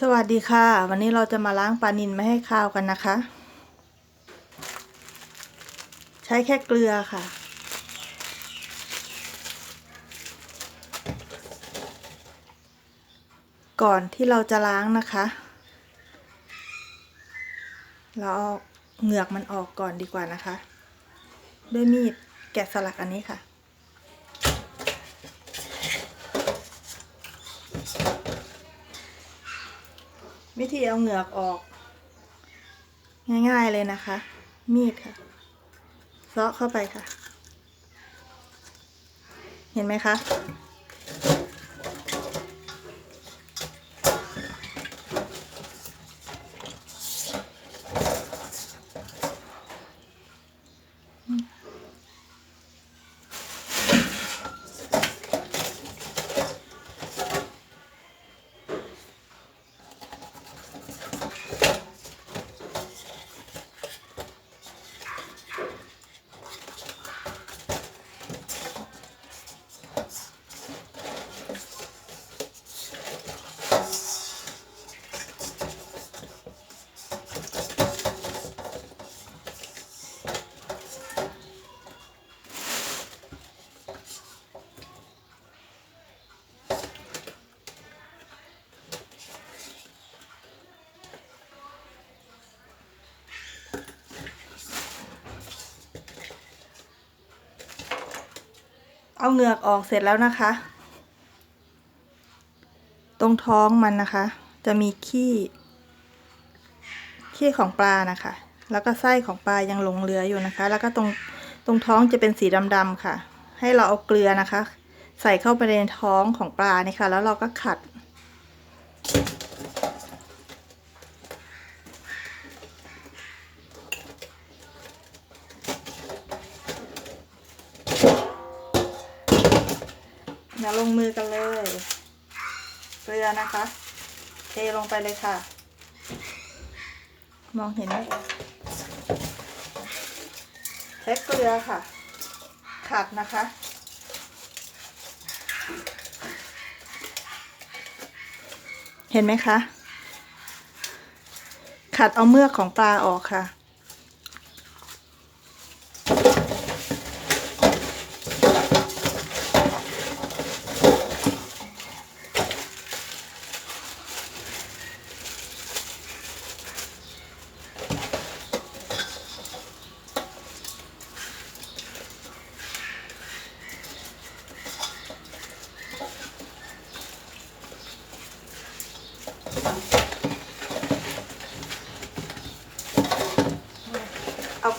สวัสดีค่ะ วันนี้เราจะมาล้างปลานิลไม่ให้คาวกันนะคะ ใช้แค่เกลือค่ะ ก่อนที่เราจะล้างนะคะ เราเอาเหงือกมันออกก่อนดีกว่านะคะ ด้วยมีดแกะสลักอันนี้ค่ะ วิธีเอาเหงือกออก ง่ายๆเลยนะคะ มีดค่ะเซาะเข้าไปค่ะ เห็นไหมคะ เอาเหงือกออกเสร็จแล้วนะคะ ตรงท้องมันนะคะ จะมีขี้ขี้ของปลานะคะ แล้วก็ไส้ของปลายังหลงเหลืออยู่นะคะ แล้วก็ตรงตรงท้องจะเป็นสีดำๆค่ะ ให้เราเอาเกลือนะคะ ใส่เข้าไปในท้องของปลานี่ค่ะ แล้วเราก็ขัด อย่าลงมือกันเลย เกลือนะคะ เทลงไปเลยค่ะ มองเห็นไหมใช้เกลือค่ะ ขัดนะคะ เห็นไหมคะ ขัดเอาเมือกของปลาออกค่ะ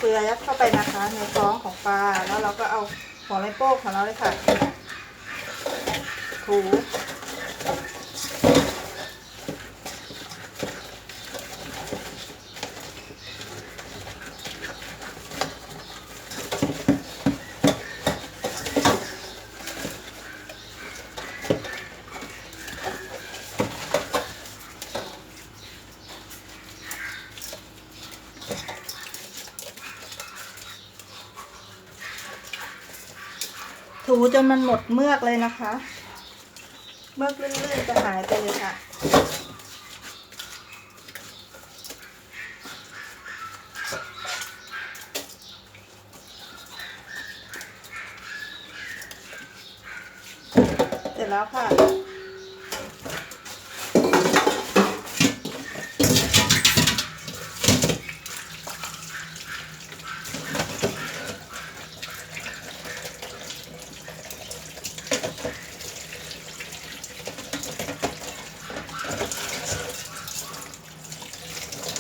ลือยัดเข้าไปนะคะในท้องของปลา แล้วเราก็เอาหัวไม้โป้งของเราเลยค่ะถู ถูจนมันหมดเมือกเลยนะคะ เมือกเลื่อนๆจะหายไปเลยค่ะ เสร็จแล้วค่ะ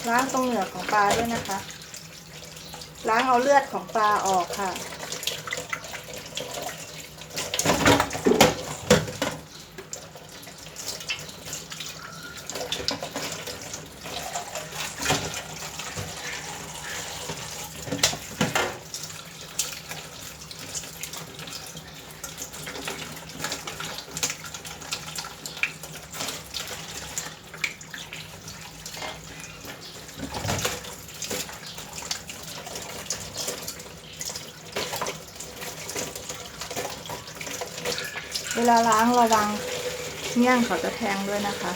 ล้างตรงเหงือกของปลาด้วยนะคะ ล้างเอาเลือดของปลาออกค่ะ เวลาล้างระวังเงี้ยงเขาจะแทงด้วยนะคะ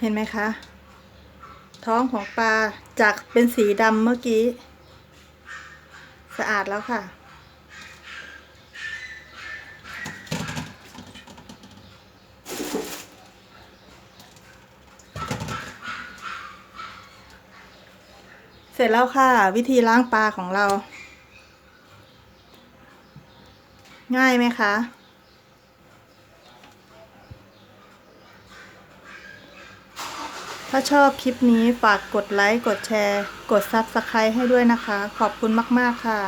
เห็นไหมคะ ท้องของปลาจากเป็นสีดำเมื่อกี้ สะอาดแล้วค่ะ เสร็จแล้วค่ะ วิธีล้างปลาของเรา ง่ายไหมคะ ถ้าชอบคลิปนี้ฝากกดไลค์ กดแชร์ กด Subscribe ให้ด้วยนะคะ ขอบคุณมาก ๆ ค่ะ